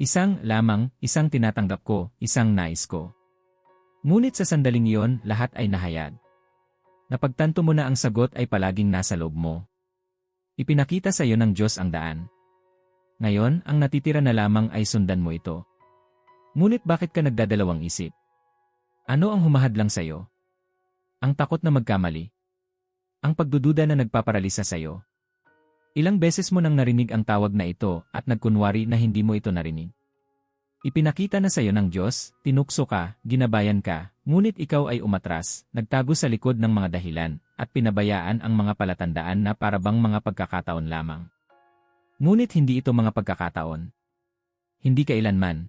Isang lamang, isang tinatanggap ko, isang nais ko. Ngunit sa sandaling iyon, lahat ay nahayag. Napagtanto mo na ang sagot ay palaging nasa loob mo. Ipinakita sa iyo ng Diyos ang daan. Ngayon, ang natitira na lamang ay sundan mo ito. Ngunit bakit ka nagdadalawang isip? Ano ang humahadlang sa iyo? Ang takot na magkamali? Ang pagdududa na nagpaparalisa sa iyo? Ilang beses mo nang narinig ang tawag na ito at nagkunwari na hindi mo ito narinig. Ipinakita na sa iyo ng Diyos, tinukso ka, ginabayan ka, ngunit ikaw ay umatras, nagtago sa likod ng mga dahilan, at pinabayaan ang mga palatandaan na parabang mga pagkakataon lamang. Ngunit hindi ito mga pagkakataon. Hindi kailanman.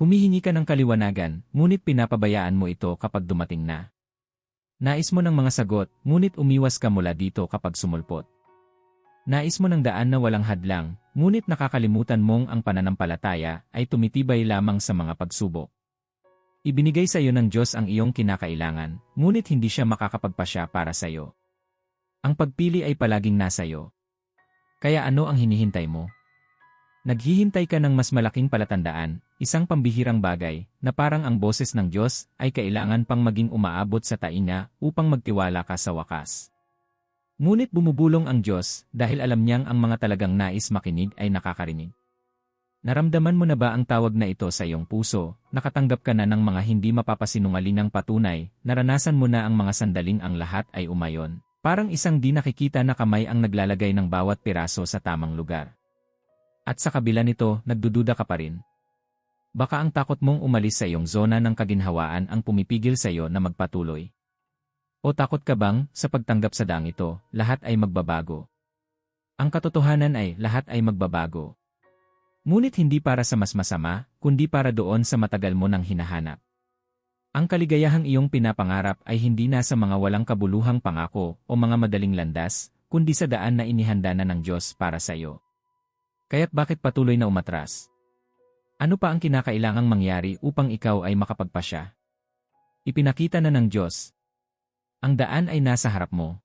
Humihingi ka ng kaliwanagan, ngunit pinapabayaan mo ito kapag dumating na. Nais mo ng mga sagot, ngunit umiwas ka mula dito kapag sumulpot. Nais mo ng daan na walang hadlang, ngunit nakakalimutan mong ang pananampalataya ay tumitibay lamang sa mga pagsubok. Ibinigay sa iyo ng Diyos ang iyong kinakailangan, ngunit hindi siya makakapagpasya para sa iyo. Ang pagpili ay palaging nasa iyo. Kaya ano ang hinihintay mo? Naghihintay ka ng mas malaking palatandaan, isang pambihirang bagay, na parang ang boses ng Diyos ay kailangan pang maging umaabot sa tainga upang magtiwala ka sa wakas. Ngunit bumubulong ang Diyos dahil alam niyang ang mga talagang nais makinig ay nakakarinig. Naramdaman mo na ba ang tawag na ito sa iyong puso, nakatanggap ka na ng mga hindi mapapasinungalingang patunay, naranasan mo na ang mga sandaling ang lahat ay umayon, parang isang di nakikita na kamay ang naglalagay ng bawat piraso sa tamang lugar. At sa kabila nito, nagdududa ka pa rin. Baka ang takot mong umalis sa iyong zona ng kaginhawaan ang pumipigil sa iyo na magpatuloy. O takot ka bang, sa pagtanggap sa daang ito, lahat ay magbabago? Ang katotohanan ay, lahat ay magbabago. Ngunit hindi para sa mas masama, kundi para doon sa matagal mo nang hinahanap. Ang kaligayahang iyong pinapangarap ay hindi na sa mga walang kabuluhang pangako o mga madaling landas, kundi sa daan na inihanda na ng Diyos para sa iyo. Kaya't bakit patuloy na umatras? Ano pa ang kinakailangang mangyari upang ikaw ay makapagpasya? Ipinakita na ng Diyos, ang daan ay nasa harap mo.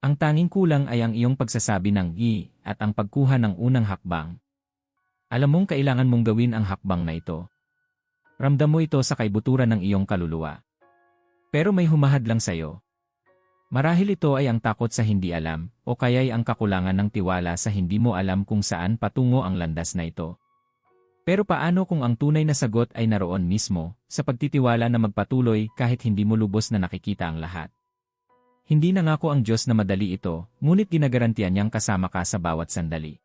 Ang tanging kulang ay ang iyong pagsasabi ng i at ang pagkuha ng unang hakbang. Alam mong kailangan mong gawin ang hakbang na ito. Ramdam mo ito sa kaibuturan ng iyong kaluluwa. Pero may humahad lang sa iyo. Marahil ito ay ang takot sa hindi alam, o kaya'y ang kakulangan ng tiwala sa hindi mo alam kung saan patungo ang landas na ito. Pero paano kung ang tunay na sagot ay naroon mismo, sa pagtitiwala na magpatuloy kahit hindi mo lubos na nakikita ang lahat? Hindi nangako ang Diyos na madali ito, ngunit ginagarantiyan niyang kasama ka sa bawat sandali.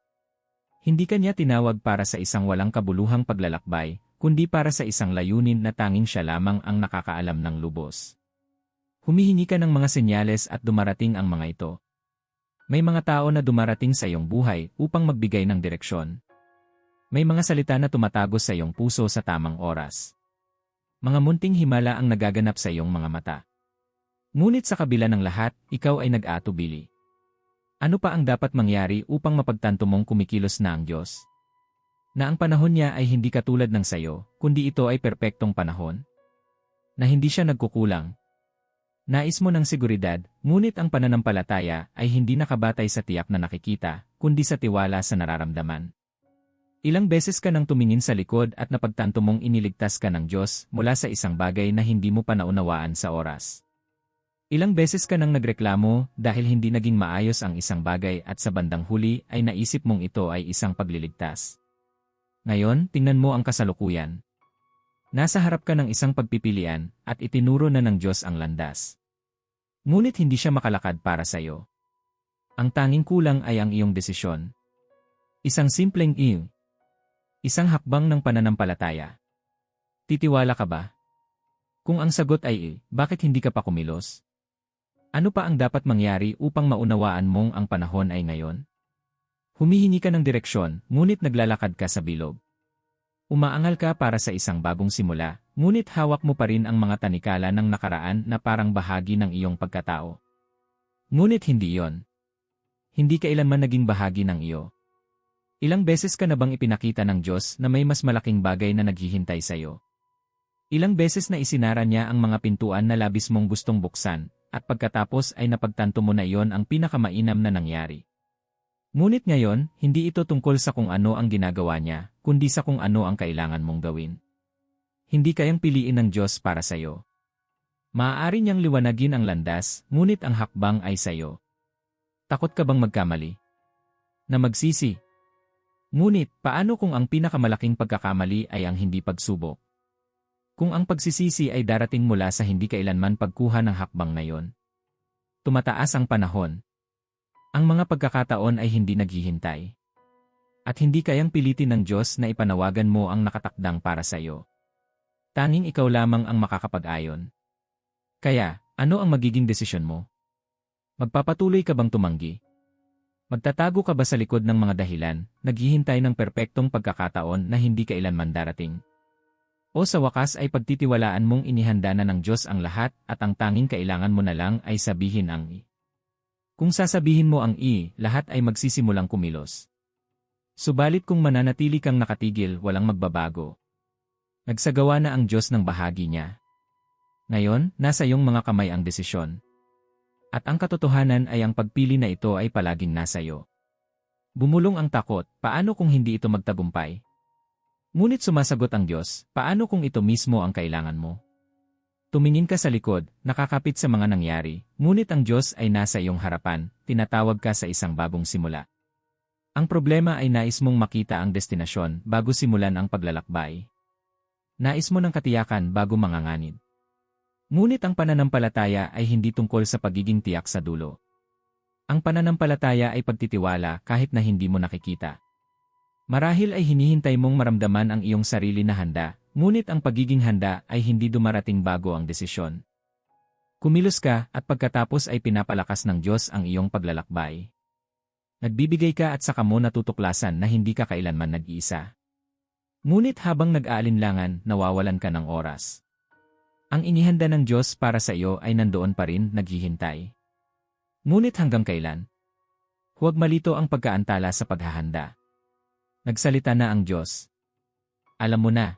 Hindi kanya tinawag para sa isang walang kabuluhang paglalakbay, kundi para sa isang layunin na tanging siya lamang ang nakakaalam ng lubos. Humihingi ka ng mga senyales at dumarating ang mga ito. May mga tao na dumarating sa iyong buhay upang magbigay ng direksyon, may mga salita na tumatagos sa iyong puso sa tamang oras. Mga munting himala ang nagaganap sa iyong mga mata. Ngunit sa kabila ng lahat, ikaw ay nag-aatubili. Ano pa ang dapat mangyari upang mapagtanto mong kumikilos na ang Diyos? Na ang panahon niya ay hindi katulad ng sayo, kundi ito ay perpektong panahon? Na hindi siya nagkukulang? Nais mo ng seguridad, ngunit ang pananampalataya ay hindi nakabatay sa tiyak na nakikita, kundi sa tiwala sa nararamdaman. Ilang beses ka nang tumingin sa likod at napagtanto mong iniligtas ka ng Diyos mula sa isang bagay na hindi mo pa naunawaan sa oras. Ilang beses ka nang nagreklamo dahil hindi naging maayos ang isang bagay at sa bandang huli ay naisip mong ito ay isang pagliligtas. Ngayon, tingnan mo ang kasalukuyan. Nasa harap ka ng isang pagpipilian at itinuro na ng Diyos ang landas. Ngunit hindi siya makalakad para sa iyo. Ang tanging kulang ay ang iyong desisyon. Isang simpleng iyong Isang hakbang ng pananampalataya. Titiwala ka ba? Kung ang sagot ay, bakit hindi ka pa kumilos? Ano pa ang dapat mangyari upang maunawaan mong ang panahon ay ngayon? Humihingi ka ng direksyon, ngunit naglalakad ka sa bilog. Umaangal ka para sa isang bagong simula, ngunit hawak mo pa rin ang mga tanikala ng nakaraan na parang bahagi ng iyong pagkatao. Ngunit hindi yon. Hindi kailanman naging bahagi ng iyo. Ilang beses ka na bang ipinakita ng Diyos na may mas malaking bagay na naghihintay sa iyo? Ilang beses na isinara niya ang mga pintuan na labis mong gustong buksan, at pagkatapos ay napagtanto mo na iyon ang pinakamainam na nangyari. Ngunit ngayon, hindi ito tungkol sa kung ano ang ginagawa niya, kundi sa kung ano ang kailangan mong gawin. Hindi kayang piliin ng Diyos para sa iyo. Maaari niyang liwanagin ang landas, ngunit ang hakbang ay sa iyo. Takot ka bang magkamali? Na magsisi? Ngunit, paano kung ang pinakamalaking pagkakamali ay ang hindi pagsubok? Kung ang pagsisisi ay darating mula sa hindi kailanman pagkuha ng hakbang na yon. Tumataas ang panahon. Ang mga pagkakataon ay hindi naghihintay. At hindi kayang pilitin ng Diyos na ipanawagan mo ang nakatakdang para sa iyo. Tanging ikaw lamang ang makakapag-ayon. Kaya, ano ang magiging desisyon mo? Magpapatuloy ka bang tumanggi? Magtatago ka ba sa likod ng mga dahilan, naghihintay ng perpektong pagkakataon na hindi kailanman darating? O sa wakas ay pagtitiwalaan mong inihanda na ng Diyos ang lahat at ang tanging kailangan mo na lang ay sabihin ang I. Kung sasabihin mo ang I, lahat ay magsisimulang kumilos. Subalit kung mananatili kang nakatigil, walang magbabago. Nagsagawa na ang Diyos ng bahagi niya. Ngayon, nasa iyong mga kamay ang desisyon. At ang katotohanan ay ang pagpili na ito ay palaging nasa iyo. Bumulong ang takot, paano kung hindi ito magtagumpay? Ngunit sumasagot ang Diyos, paano kung ito mismo ang kailangan mo? Tumingin ka sa likod, nakakapit sa mga nangyari, ngunit ang Diyos ay nasa iyong harapan, tinatawag ka sa isang bagong simula. Ang problema ay nais mong makita ang destinasyon bago simulan ang paglalakbay. Nais mo ng katiyakan bago manganganib. Ngunit ang pananampalataya ay hindi tungkol sa pagiging tiyak sa dulo. Ang pananampalataya ay pagtitiwala kahit na hindi mo nakikita. Marahil ay hinihintay mong maramdaman ang iyong sarili na handa, ngunit ang pagiging handa ay hindi dumarating bago ang desisyon. Kumilos ka at pagkatapos ay pinapalakas ng Diyos ang iyong paglalakbay. Nagbibigay ka at saka mo natutuklasan na hindi ka kailanman nag-iisa. Ngunit habang nag-aalinlangan, nawawalan ka ng oras. Ang inihanda ng Diyos para sa iyo ay nandoon pa rin naghihintay. Ngunit hanggang kailan? Huwag malito ang pagkaantala sa paghahanda. Nagsalita na ang Diyos. Alam mo na.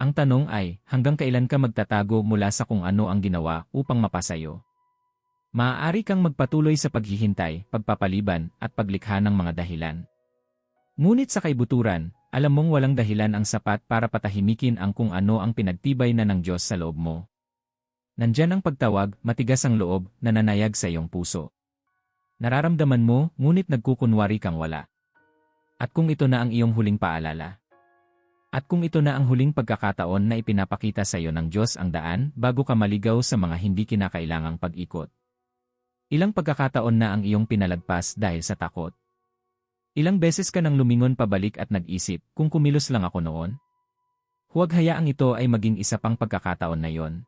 Ang tanong ay, hanggang kailan ka magtatago mula sa kung ano ang ginawa upang mapasayo? Maaari kang magpatuloy sa paghihintay, pagpapaliban, at paglikha ng mga dahilan. Ngunit sa kaibuturan, alam mong walang dahilan ang sapat para patahimikin ang kung ano ang pinagtibay na ng Diyos sa loob mo. Nandyan ang pagtawag, matigas ang loob, nananayag sa iyong puso. Nararamdaman mo, ngunit nagkukunwari kang wala. At kung ito na ang iyong huling paalala. At kung ito na ang huling pagkakataon na ipinapakita sa iyo ng Diyos ang daan bago ka maligaw sa mga hindi kinakailangang pag-ikot. Ilang pagkakataon na ang iyong pinalagpas dahil sa takot. Ilang beses ka nang lumingon pabalik at nag-isip kung kumilos lang ako noon? Huwag hayaang ito ay maging isa pang pagkakataon na yon.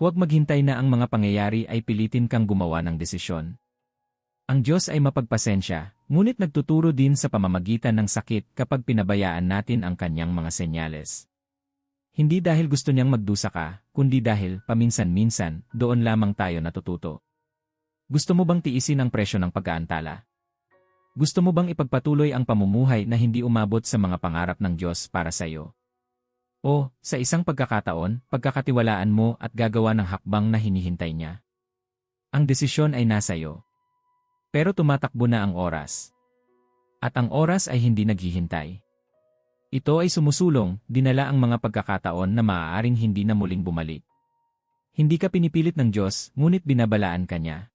Huwag maghintay na ang mga pangyayari ay pilitin kang gumawa ng desisyon. Ang Diyos ay mapagpasensya, ngunit nagtuturo din sa pamamagitan ng sakit kapag pinabayaan natin ang kanyang mga senyales. Hindi dahil gusto niyang magdusa ka, kundi dahil, paminsan-minsan, doon lamang tayo natututo. Gusto mo bang tiisin ang presyo ng pag-aantala? Gusto mo bang ipagpatuloy ang pamumuhay na hindi umabot sa mga pangarap ng Diyos para sa iyo? O, sa isang pagkakataon, pagkakatiwalaan mo at gagawa ng hakbang na hinihintay niya. Ang desisyon ay nasa iyo. Pero tumatakbo na ang oras. At ang oras ay hindi naghihintay. Ito ay sumusulong, dinala ang mga pagkakataon na maaaring hindi na muling bumalik. Hindi ka pinipilit ng Diyos, ngunit binabalaan ka niya.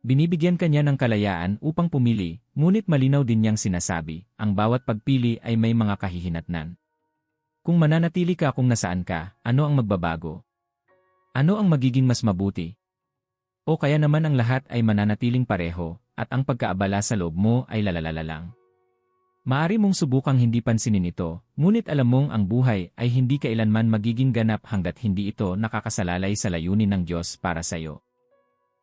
Binibigyan kanya ng kalayaan upang pumili, ngunit malinaw din niyang sinasabi, ang bawat pagpili ay may mga kahihinatnan. Kung mananatili ka kung nasaan ka, ano ang magbabago? Ano ang magiging mas mabuti? O kaya naman ang lahat ay mananatiling pareho, at ang pagkaabala sa loob mo ay lalalala lang. Maari mong subukang hindi pansinin ito, ngunit alam mong ang buhay ay hindi kailanman magiging ganap hanggat hindi ito nakakasalalay sa layunin ng Diyos para sa iyo.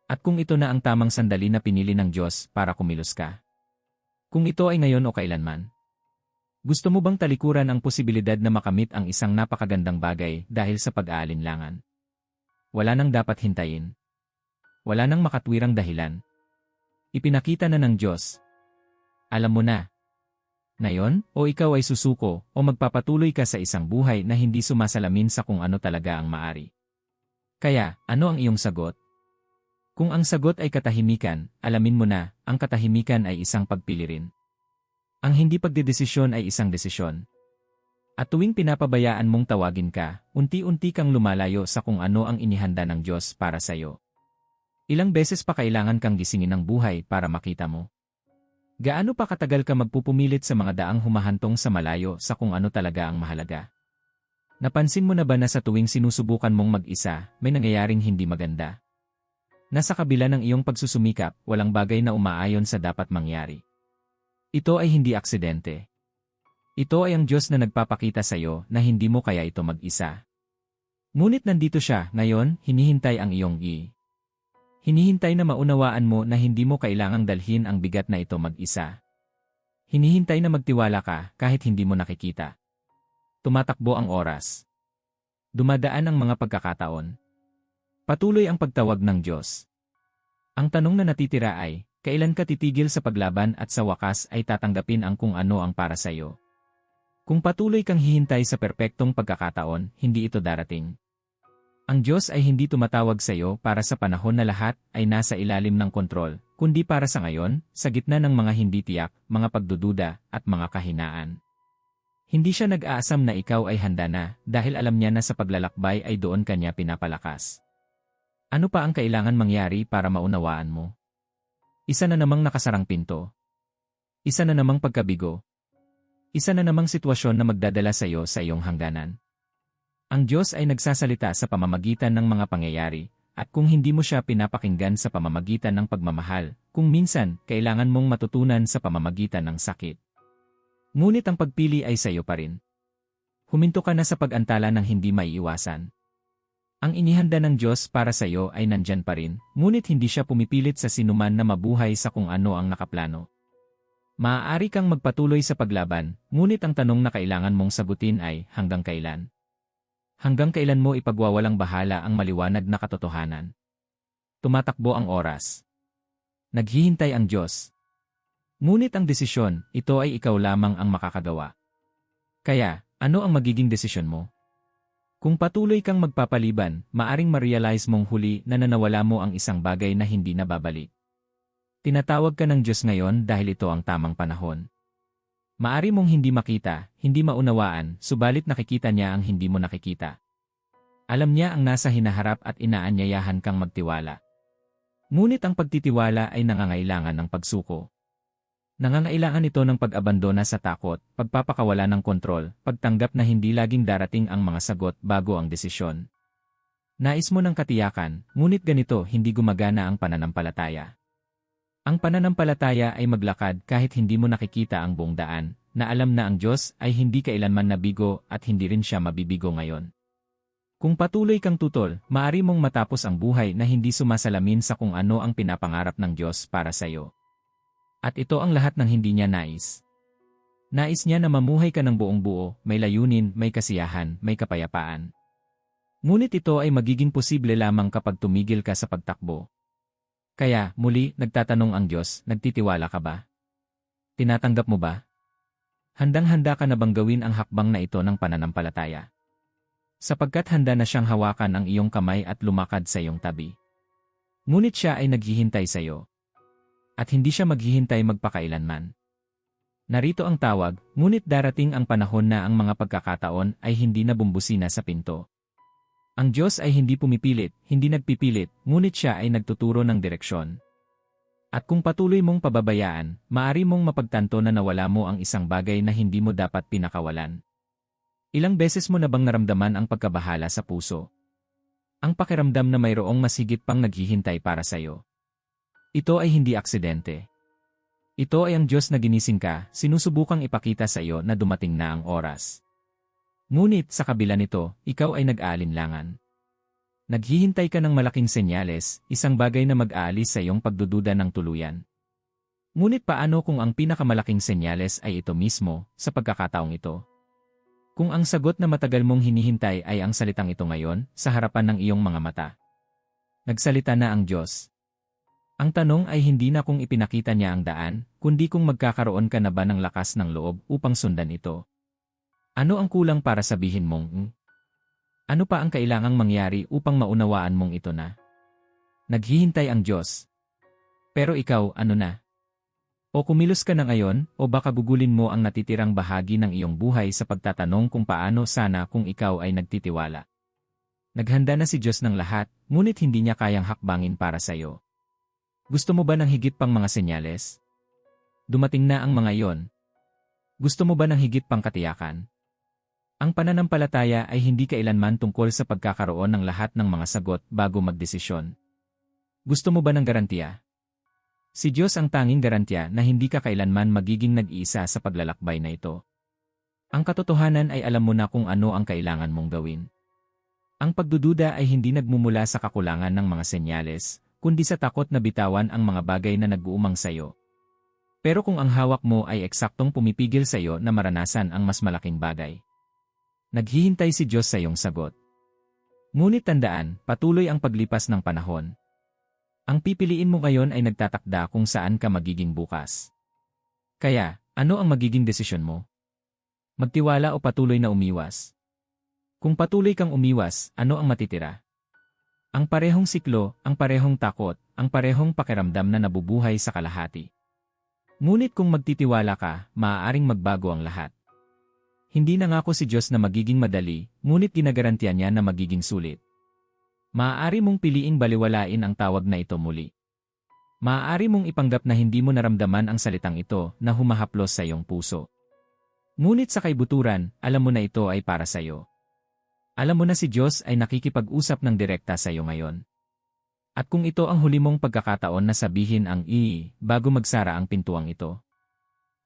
At kung ito na ang tamang sandali na pinili ng Diyos para kumilos ka. Kung ito ay ngayon o kailanman. Gusto mo bang talikuran ang posibilidad na makamit ang isang napakagandang bagay dahil sa pag-aalinlangan? Wala nang dapat hintayin. Wala nang makatwirang dahilan. Ipinakita na ng Diyos. Alam mo na. Ngayon, o ikaw ay susuko o magpapatuloy ka sa isang buhay na hindi sumasalamin sa kung ano talaga ang maari. Kaya, ano ang iyong sagot? Kung ang sagot ay katahimikan, alamin mo na, ang katahimikan ay isang pagpili rin. Ang hindi pagdedesisyon ay isang desisyon. At tuwing pinapabayaan mong tawagin ka, unti-unti kang lumalayo sa kung ano ang inihanda ng Diyos para sa'yo. Ilang beses pa kailangan kang gisingin ng buhay para makita mo. Gaano pa katagal ka magpupumilit sa mga daang humahantong sa malayo sa kung ano talaga ang mahalaga? Napansin mo na ba na sa tuwing sinusubukan mong mag-isa, may nangyayaring hindi maganda? Nasa kabila ng iyong pagsusumikap, walang bagay na umaayon sa dapat mangyari. Ito ay hindi aksidente. Ito ay ang Diyos na nagpapakita sa iyo na hindi mo kaya ito mag-isa. Ngunit nandito siya, ngayon, hinihintay ang iyong i. Hinihintay na maunawaan mo na hindi mo kailangang dalhin ang bigat na ito mag-isa. Hinihintay na magtiwala ka kahit hindi mo nakikita. Tumatakbo ang oras. Dumadaan ang mga pagkakataon. Patuloy ang pagtawag ng Diyos. Ang tanong na natitira ay, kailan ka titigil sa paglaban at sa wakas ay tatanggapin ang kung ano ang para sa iyo? Kung patuloy kang hihintay sa perpektong pagkakataon, hindi ito darating. Ang Diyos ay hindi tumatawag sa iyo para sa panahon na lahat ay nasa ilalim ng kontrol, kundi para sa ngayon, sa gitna ng mga hindi tiyak, mga pagdududa, at mga kahinaan. Hindi siya nag-aasam na ikaw ay handa na dahil alam niya na sa paglalakbay ay doon kanya pinapalakas. Ano pa ang kailangan mangyari para maunawaan mo? Isa na namang nakasarang pinto. Isa na namang pagkabigo. Isa na namang sitwasyon na magdadala sa iyo sa iyong hangganan. Ang Diyos ay nagsasalita sa pamamagitan ng mga pangyayari, at kung hindi mo siya pinapakinggan sa pamamagitan ng pagmamahal, kung minsan, kailangan mong matutunan sa pamamagitan ng sakit. Ngunit ang pagpili ay sa iyo pa rin. Huminto ka na sa pag-antala ng hindi maiiwasan. Ang inihanda ng Diyos para sa iyo ay nandyan pa rin, ngunit hindi siya pumipilit sa sinuman na mabuhay sa kung ano ang nakaplano. Maaari kang magpatuloy sa paglaban, ngunit ang tanong na kailangan mong sagutin ay, hanggang kailan? Hanggang kailan mo ipagwawalang bahala ang maliwanag na katotohanan? Tumatakbo ang oras. Naghihintay ang Diyos. Ngunit ang desisyon, ito ay ikaw lamang ang makakagawa. Kaya, ano ang magiging desisyon mo? Kung patuloy kang magpapaliban, maaring ma-realize mong huli na nanawala mo ang isang bagay na hindi nababalik. Tinatawag ka ng Diyos ngayon dahil ito ang tamang panahon. Maari mong hindi makita, hindi maunawaan, subalit nakikita niya ang hindi mo nakikita. Alam niya ang nasa hinaharap at inaanyayahan kang magtiwala. Ngunit ang pagtitiwala ay nangangailangan ng pagsuko. Nangangailangan ito ng pag-abandona sa takot, pagpapakawala ng kontrol, pagtanggap na hindi laging darating ang mga sagot bago ang desisyon. Nais mo ng katiyakan, ngunit ganito hindi gumagana ang pananampalataya. Ang pananampalataya ay maglakad kahit hindi mo nakikita ang buong daan, na alam na ang Diyos ay hindi kailanman nabigo at hindi rin siya mabibigo ngayon. Kung patuloy kang tutol, maari mong matapos ang buhay na hindi sumasalamin sa kung ano ang pinapangarap ng Diyos para sa iyo. At ito ang lahat ng hindi niya nais. Nais niya na mamuhay ka ng buong buo, may layunin, may kasiyahan, may kapayapaan. Ngunit ito ay magiging posible lamang kapag tumigil ka sa pagtakbo. Kaya, muli, nagtatanong ang Diyos, nagtitiwala ka ba? Tinatanggap mo ba? Handang-handa ka na bang gawin ang hakbang na ito ng pananampalataya? Sapagkat handa na siyang hawakan ang iyong kamay at lumakad sa iyong tabi. Ngunit siya ay naghihintay sa iyo. At hindi siya maghihintay magpakailanman. Narito ang tawag, ngunit darating ang panahon na ang mga pagkakataon ay hindi na bumbusina sa pinto. Ang Diyos ay hindi pumipilit, hindi nagpipilit, ngunit siya ay nagtuturo ng direksyon. At kung patuloy mong pababayaan, maari mong mapagtanto na nawala mo ang isang bagay na hindi mo dapat pinakawalan. Ilang beses mo na bang naramdaman ang pagkabahala sa puso? Ang pakiramdam na mayroong masigit pang naghihintay para sa'yo. Ito ay hindi aksidente. Ito ay ang Diyos na ginising ka, sinusubukang ipakita sa iyo na dumating na ang oras. Ngunit sa kabila nito, ikaw ay nag-aalinlangan. Naghihintay ka ng malaking senyales, isang bagay na mag-aalis sa iyong pagdududa ng tuluyan. Ngunit paano kung ang pinakamalaking senyales ay ito mismo, sa pagkakataong ito? Kung ang sagot na matagal mong hinihintay ay ang salitang ito ngayon, sa harapan ng iyong mga mata. Nagsalita na ang Diyos. Ang tanong ay hindi na kung ipinakita niya ang daan, kundi kung magkakaroon ka na ba ng lakas ng loob upang sundan ito. Ano ang kulang para sabihin mong, mm? Ano pa ang kailangang mangyari upang maunawaan mong ito na? Naghihintay ang Diyos. Pero ikaw, ano na? O kumilos ka na ngayon, o baka gugulin mo ang natitirang bahagi ng iyong buhay sa pagtatanong kung paano sana kung ikaw ay nagtitiwala. Naghanda na si Diyos ng lahat, ngunit hindi niya kayang hakbangin para sa iyo. Gusto mo ba ng higit pang mga senyales? Dumating na ang mga iyon. Gusto mo ba ng higit pang katiyakan? Ang pananampalataya ay hindi kailanman tungkol sa pagkakaroon ng lahat ng mga sagot bago magdesisyon. Gusto mo ba ng garantiya? Si Diyos ang tanging garantiya na hindi ka kailanman magiging nag-iisa sa paglalakbay na ito. Ang katotohanan ay alam mo na kung ano ang kailangan mong gawin. Ang pagdududa ay hindi nagmumula sa kakulangan ng mga senyales, kundi sa takot na bitawan ang mga bagay na nag-uumang sayo. Pero kung ang hawak mo ay eksaktong pumipigil sa iyo na maranasan ang mas malaking bagay. Naghihintay si Diyos sa iyong sagot. Ngunit tandaan, patuloy ang paglipas ng panahon, ang pipiliin mo ngayon ay nagtatakda kung saan ka magiging bukas. Kaya, ano ang magiging desisyon mo? Magtiwala o patuloy na umiwas? Kung patuloy kang umiwas, ano ang matitira? Ang parehong siklo, ang parehong takot, ang parehong pakiramdam na nabubuhay sa kalahati. Ngunit kung magtitiwala ka, maaaring magbago ang lahat. Hindi nangako si Diyos na magiging madali, ngunit ginagarantiya niya na magiging sulit. Maaari mong piliing baliwalain ang tawag na ito muli. Maaari mong ipanggap na hindi mo naramdaman ang salitang ito na humahaplos sa iyong puso. Ngunit sa kaibuturan, alam mo na ito ay para sa iyo. Alam mo na si Diyos ay nakikipag-usap ng direkta sa iyo ngayon. At kung ito ang huli mong pagkakataon na sabihin ang i bago magsara ang pintuang ito.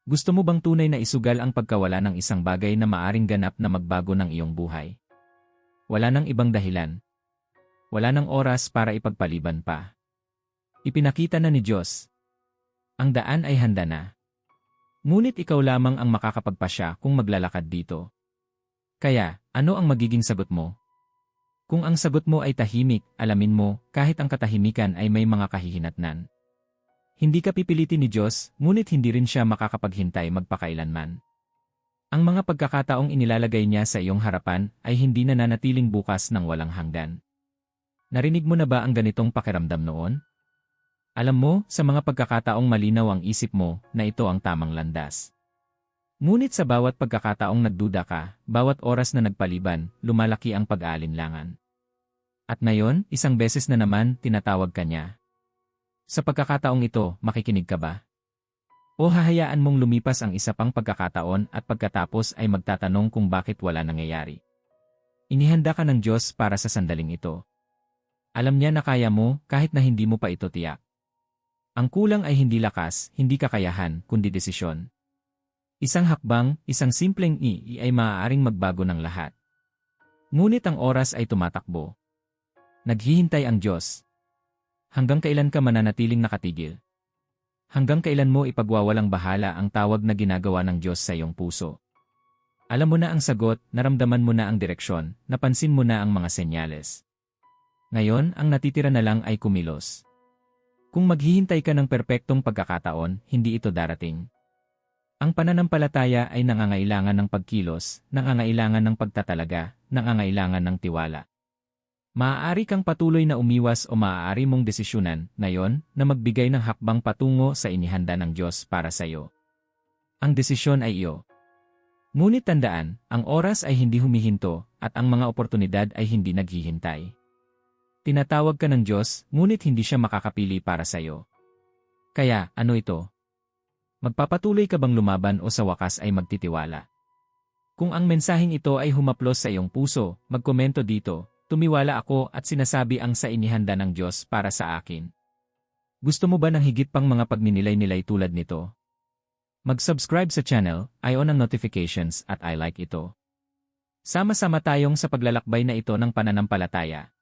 Gusto mo bang tunay na isugal ang pagkawala ng isang bagay na maaring ganap na magbago ng iyong buhay? Wala nang ibang dahilan, wala nang oras para ipagpaliban pa. Ipinakita na ni Diyos. Ang daan ay handa na. Ngunit ikaw lamang ang makakapagpasya kung maglalakad dito. Kaya, ano ang magiging sagot mo? Kung ang sagot mo ay tahimik, alamin mo, kahit ang katahimikan ay may mga kahihinatnan. Hindi ka pipilitin ni Diyos, ngunit hindi rin siya makakapaghintay magpakailanman. Ang mga pagkakataong inilalagay niya sa iyong harapan ay hindi nananatiling bukas ng walang hanggan. Narinig mo na ba ang ganitong pakiramdam noon? Alam mo, sa mga pagkakataong malinaw ang isip mo na ito ang tamang landas. Ngunit sa bawat pagkakataong nagduda ka, bawat oras na nagpaliban, lumalaki ang pag-aalinlangan. At ngayon, isang beses na naman, tinatawag ka niya. Sa pagkakataong ito, makikinig ka ba? O hahayaan mong lumipas ang isa pang pagkakataon at pagkatapos ay magtatanong kung bakit wala nangyayari? Inihanda ka ng Diyos para sa sandaling ito. Alam niya na kaya mo kahit na hindi mo pa ito tiyak. Ang kulang ay hindi lakas, hindi kakayahan, kundi desisyon. Isang hakbang, isang simpleng i ay maaaring magbago ng lahat. Ngunit ang oras ay tumatakbo. Naghihintay ang Diyos. Hanggang kailan ka mananatiling nakatigil? Hanggang kailan mo ipagwawalang bahala ang tawag na ginagawa ng Diyos sa iyong puso? Alam mo na ang sagot, naramdaman mo na ang direksyon, napansin mo na ang mga senyales. Ngayon, ang natitira na lang ay kumilos. Kung maghihintay ka ng perpektong pagkakataon, hindi ito darating. Ang pananampalataya ay nangangailangan ng pagkilos, nangangailangan ng pagtatalaga, nangangailangan ng tiwala. Maaari kang patuloy na umiwas o maaari mong desisyunan, ngayon, na magbigay ng hakbang patungo sa inihanda ng Diyos para sa iyo. Ang desisyon ay iyo. Ngunit tandaan, ang oras ay hindi humihinto, at ang mga oportunidad ay hindi naghihintay. Tinatawag ka ng Diyos, ngunit hindi siya makakapili para sa iyo. Kaya, ano ito? Magpapatuloy ka bang lumaban o sa wakas ay magtitiwala? Kung ang mensaheng ito ay humaplos sa iyong puso, magkomento dito, tumiwala ako at sinasabi ang sa inihanda ng Diyos para sa akin. Gusto mo ba ng higit pang mga pagninilay-nilay tulad nito? Mag-subscribe sa channel, i-on ang notifications at I like ito. Sama-sama tayong sa paglalakbay na ito ng pananampalataya.